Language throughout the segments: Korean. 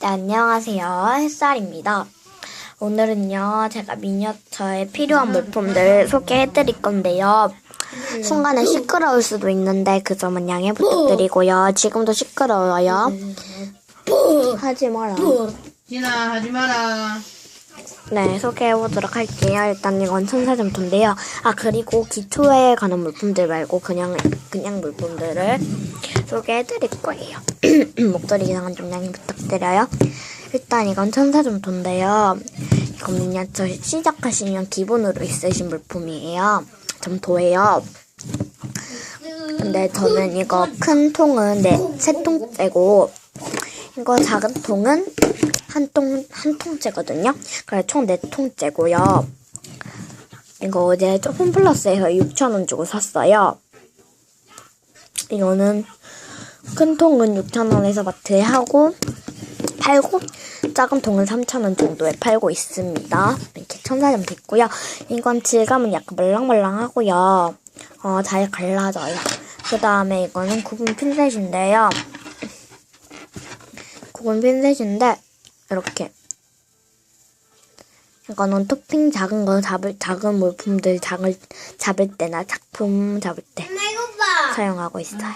네, 안녕하세요. 햇살입니다. 오늘은요, 제가 미니어처에 필요한 물품들 소개해 드릴 건데요. 순간에 시끄러울 수도 있는데 그 점은 양해 부탁드리고요. 지금도 시끄러워요. 하지 마라. 진아 하지 마라. 네, 소개해보도록 할게요. 일단 이건 천사점토인데요. 아, 그리고 기초에 가는 물품들 말고 그냥, 그냥 물품들을 소개해드릴 거예요. 목소리 이상은 좀 양해 부탁드려요. 일단 이건 천사점토인데요. 이건 미니어처 시작하시면 기본으로 있으신 물품이에요. 점토예요. 근데 저는 이거 큰 통은 네, 세 통째고, 이거 작은 통은 한 통, 한 통째거든요. 그래, 총네 통째고요. 이거 어제 조금 플러스에서 6,000원 주고 샀어요. 이거는 큰 통은 6,000원에서 마트에 하고, 팔고, 작은 통은 3,000원 정도에 팔고 있습니다. 이렇게 천사점 됐고요. 이건 질감은 약간 말랑말랑하고요. 어, 잘 갈라져요. 그 다음에 이거는 구분 핀셋인데요. 구분 핀셋인데, 이렇게. 이거는 토핑 작은 거 잡을, 작은 물품들 작을, 잡을 때나 작품 잡을 때 사용하고 있어요.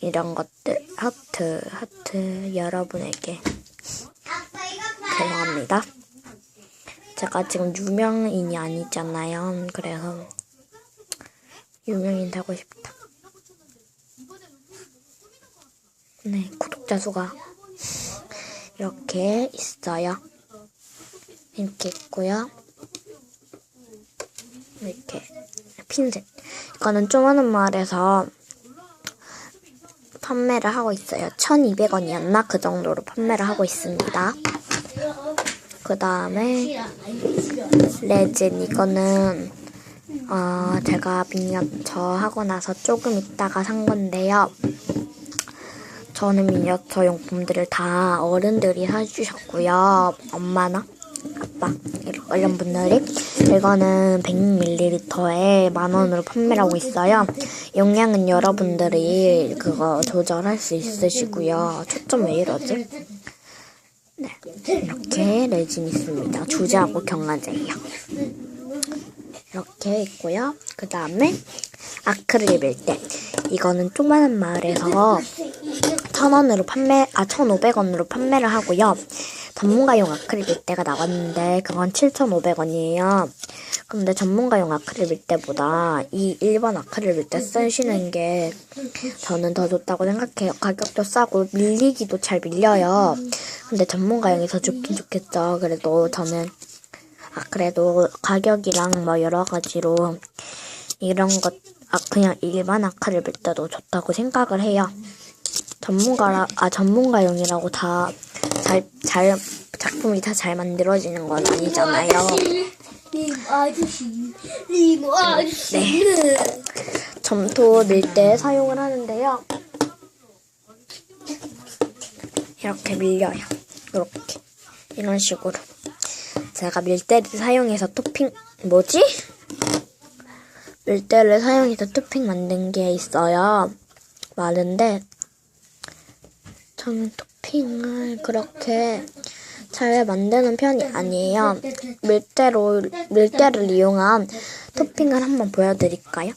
이런 것들, 하트, 하트, 여러분에게 죄송합니다. 제가 지금 유명인이 아니잖아요. 그래서 유명인 되고 싶다. 네, 구독자 수가 이렇게 있어요. 이렇게 있고요. 이렇게 핀셋. 이거는 조그마한 마을에서 판매를 하고 있어요. 1200원이었나? 그 정도로 판매를 하고 있습니다. 그 다음에 레진 이거는 어, 제가 미니어처 하고 나서 조금 있다가 산 건데요. 저는 미니어처 용품들을 다 어른들이 사주셨고요. 엄마나 아빠 이런 분들이 이거는 100ml에 만 원으로 판매를 하고 있어요. 용량은 여러분들이 그거 조절할 수 있으시고요. 초점 왜 이러지? 네, 이렇게 레진 있습니다. 주제하고 경화제예요. 이렇게 있고요. 그 다음에 아크릴 밀대. 이거는 조그마한 마을에서 1,000원으로 판매, 아, 1,500원으로 판매를 하고요. 전문가용 아크릴 밀대가 나왔는데, 그건 7,500원이에요. 근데 전문가용 아크릴 밀대보다 이 일반 아크릴 밀대 쓰시는 게 저는 더 좋다고 생각해요. 가격도 싸고 밀리기도 잘 밀려요. 근데 전문가용이 더 좋긴 좋겠죠. 그래도 저는, 아, 그래도 가격이랑 뭐 여러 가지로 이런 것, 아, 그냥 일반 아크릴 밀대도 좋다고 생각을 해요. 전문가라, 아, 전문가용이라고 다 잘, 잘, 작품이 다 잘 만들어지는 건 아니잖아요. 님 아저씨, 님 아저씨. 네. 점토 밀대 사용을 하는데요. 이렇게 밀려요. 이렇게. 이런 식으로. 제가 밀대를 사용해서 토핑, 뭐지? 밀대를 사용해서 토핑 만든 게 있어요. 많은데, 저는 토 핑을 그렇게 잘 만드는 편이 아니에요. 밀대로, 밀대를 이용한 토핑을 한번 보여드릴까요?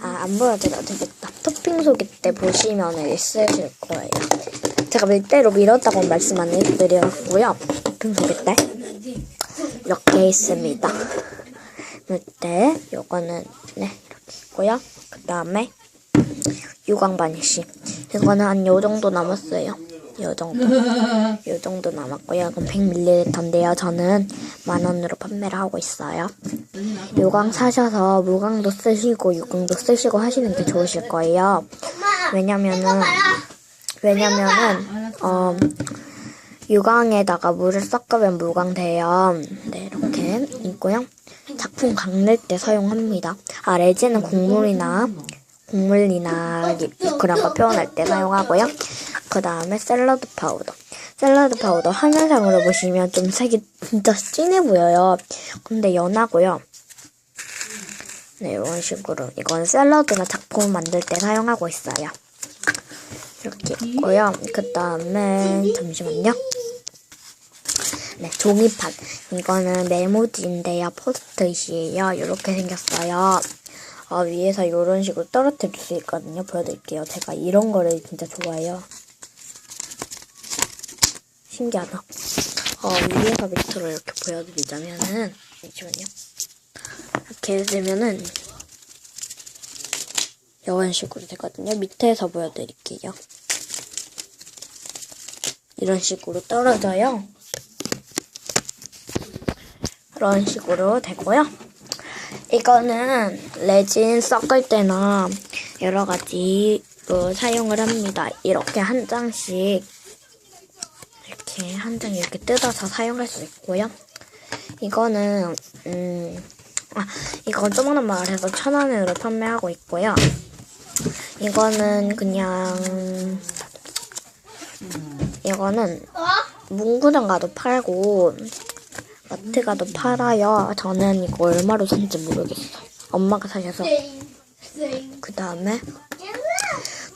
아, 안 보여드려도 되겠다. 토핑 소개 때 보시면 있으실 거예요. 제가 밀대로 밀었다고 말씀 안 해드렸고요. 토핑 소개 때. 이렇게 있습니다. 밀대, 요거는, 네, 있고요. 그 다음에, 유광바니쉬. 이거는 한 요 정도 남았어요. 요 정도. 요 정도 남았고요. 이건 100ml인데요. 저는 만 원으로 판매를 하고 있어요. 유광 사셔서 무광도 쓰시고 유광도 쓰시고 하시는 게 좋으실 거예요. 왜냐면은 왜냐면은 어 유광에다가 물을 섞으면 무광돼요. 네 이렇게 있고요. 작품 강릴 때 사용합니다. 아 레진은 곡물이나 이- 그런 거 표현할 때 사용하고요. 그 다음에 샐러드 파우더. 샐러드 파우더 화면상으로 보시면 좀 색이 진짜 진해 보여요. 근데 연하고요. 네, 이런 식으로. 이건 샐러드나 작품 만들 때 사용하고 있어요. 이렇게 있고요. 그 다음에, 잠시만요. 네, 종이판. 이거는 메모지인데요. 포스트잇이에요. 이렇게 생겼어요. 어, 위에서 이런 식으로 떨어뜨릴 수 있거든요. 보여드릴게요. 제가 이런 거를 진짜 좋아해요. 신기하다. 어, 위에서 밑으로 이렇게 보여드리자면은, 잠시만요. 이렇게 되면은, 이런 식으로 되거든요. 밑에서 보여드릴게요. 이런 식으로 떨어져요. 이런 식으로 되고요. 이거는 레진 섞을 때나 여러 가지로 사용을 합니다. 이렇게 한 장씩 이렇게 한 장 이렇게 뜯어서 사용할 수 있고요. 이거는 음, 아, 이건 조그만 마을에서 천 원으로 판매하고 있고요. 이거는 그냥 이거는 어? 문구점 가도 팔고 마트 가도 팔아요. 저는 이거 얼마로 산지 모르겠어요. 엄마가 사셔서. 그 다음에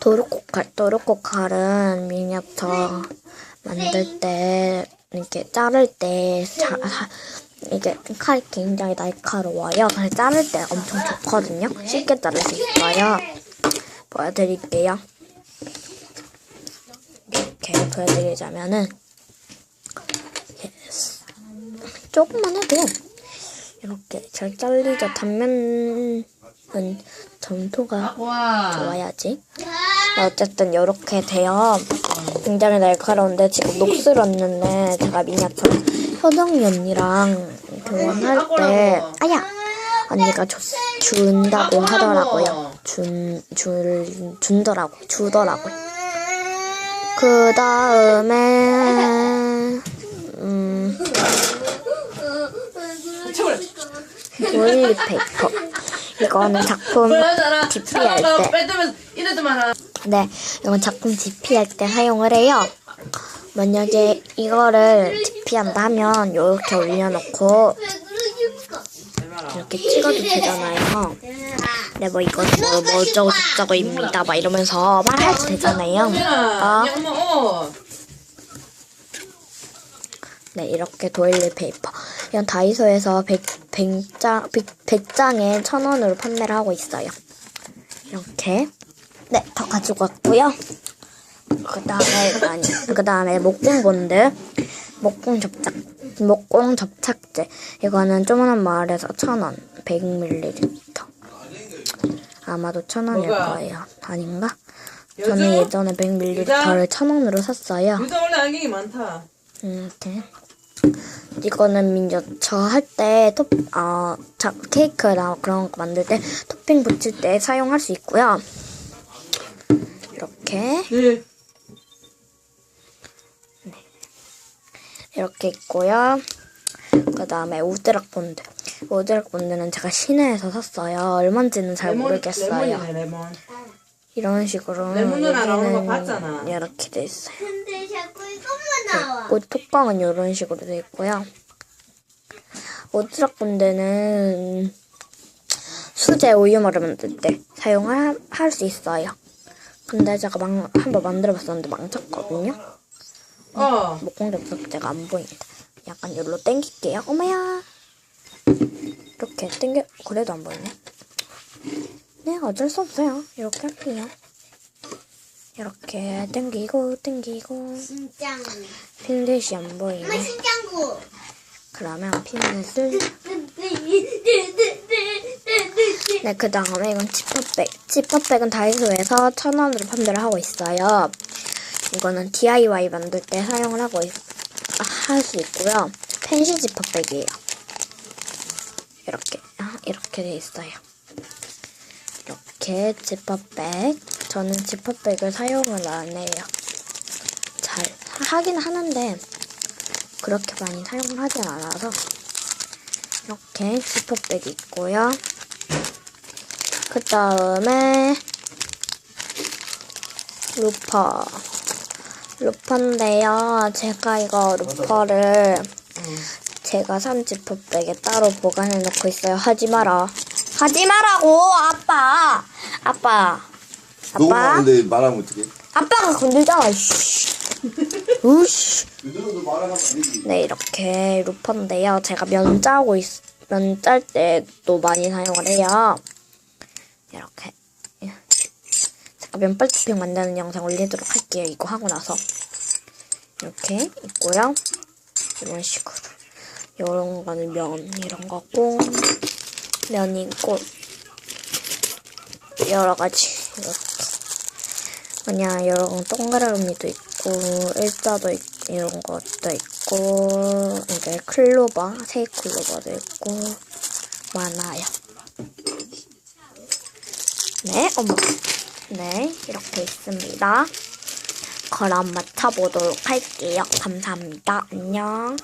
도르코칼 도르코칼은 미니어처 만들 때 이렇게 자를 때 자, 사- 이게 칼이 굉장히 날카로워요. 그래서 자를 때 엄청 좋거든요. 쉽게 자를 수 있어요. 보여드릴게요. 이렇게 보여드리자면은 예스. 조금만 해도 이렇게 잘 잘리죠. 단면은 점토가 와. 좋아야지. 네, 어쨌든 이렇게 돼요. 굉장히 날카로운데 지금 녹슬 었는데 제가 미니어처 효정이 언니랑 교환할 때 아야 언니가 줬, 준다고 하더라고요. 준, 줄, 준더라고, 주더라고요. 그 다음에, 음, 도일리페이퍼. 이거는 작품 잠깐만, 때. 네, 이건 작품 DP할 때 사용을 해요. 만약에 이거를 DP한다 하면 이렇게 올려놓고? 이렇게 찍어도 되잖아요. 네, 뭐 이건 뭐, 뭐 어쩌고 저쩌고입니다. 막 이러면서 말해도 되잖아요. 어, 옷. 네, 이렇게 도일리 페이퍼. 이건 다이소에서 100, 100장, 100, 100장에 1000원으로 판매를 하고 있어요. 이렇게. 네, 더 가지고 왔고요. 그 다음에, 아니, 그 다음에 목공 본드. 목공 접착, 목공 접착제. 이거는 조그만 마을에서 1000원. 100ml. 아마도 1000원일 뭐가? 거예요. 아닌가? 저는 예전에 100ml를 1000원으로 샀어요. 요즘 원래 안경이 많다. 음, 이렇게. 이거는 민저 저 할 때 톱, 어, 자, 케이크나 그런 거 만들 때 토핑 붙일 때 사용할 수 있고요. 이렇게 네. 이렇게 있고요. 그 다음에 우드락 본드. 우드락 본드는 제가 시내에서 샀어요. 얼마인지는 잘 모르겠어요. 레몬이네, 레몬. 이런 식으로 레몬은 안 나오는 거 봤잖아. 이렇게 돼 있어요. 이것만 나와. 옷 뚜껑은 이런 식으로 되어 있고요. 오드락 본드는 수제 우유머를 만들 때 사용할 수 있어요. 근데 제가 망, 한번 만들어봤었는데 망쳤거든요. 어. 목공접 석재가 안 보인다. 약간 여기로 당길게요. 어머야. 이렇게 당겨, 그래도 안 보이네. 네, 어쩔 수 없어요. 이렇게 할게요. 이렇게 당기고, 당기고. 진짜. 핀셋이 안 엄마 보이네. 진짜고. 그러면 핀셋을 네, 그 다음에 이건 지퍼백. 지퍼백은 다이소에서 천 원으로 판매를 하고 있어요. 이거는 DIY 만들 때 사용을 하고 할 수 있고요. 펜시 지퍼백이에요. 이렇게 아, 이렇게 돼 있어요. 이렇게 지퍼백. 저는 지퍼백을 사용을 안 해요. 잘 하긴 하는데 그렇게 많이 사용을 하진 않아서 이렇게 지퍼백이 있고요. 그 다음에 루퍼 루퍼인데요. 제가 이거 루퍼를 제가 산 지퍼백에 따로 보관해 놓고 있어요. 하지 마라. 하지 말라고 아빠 아빠 아빠? 녹음하는데 말하면 어떡해? 아빠가 건들잖아 씨. 으씨. 그들도 말하면 안 되지. 네 이렇게 루퍼인데요. 제가 면 짜고 있, 면짤 때도 많이 사용을 해요. 이렇게. 제가 면발 토핑 만드는 영상 올리도록 할게요. 이거 하고 나서. 이렇게 있고요. 이런 식으로. 이런 거는 면 이런 거고. 면이 있고. 여러 가지. 이렇게 그냥 이런 동그라미도 있고 일자도 있, 이런 것도 있고 이제 클로버 새 클로버도 있고 많아요. 네, 어머, 네 이렇게 있습니다. 그럼 맞춰보도록 할게요. 감사합니다. 안녕.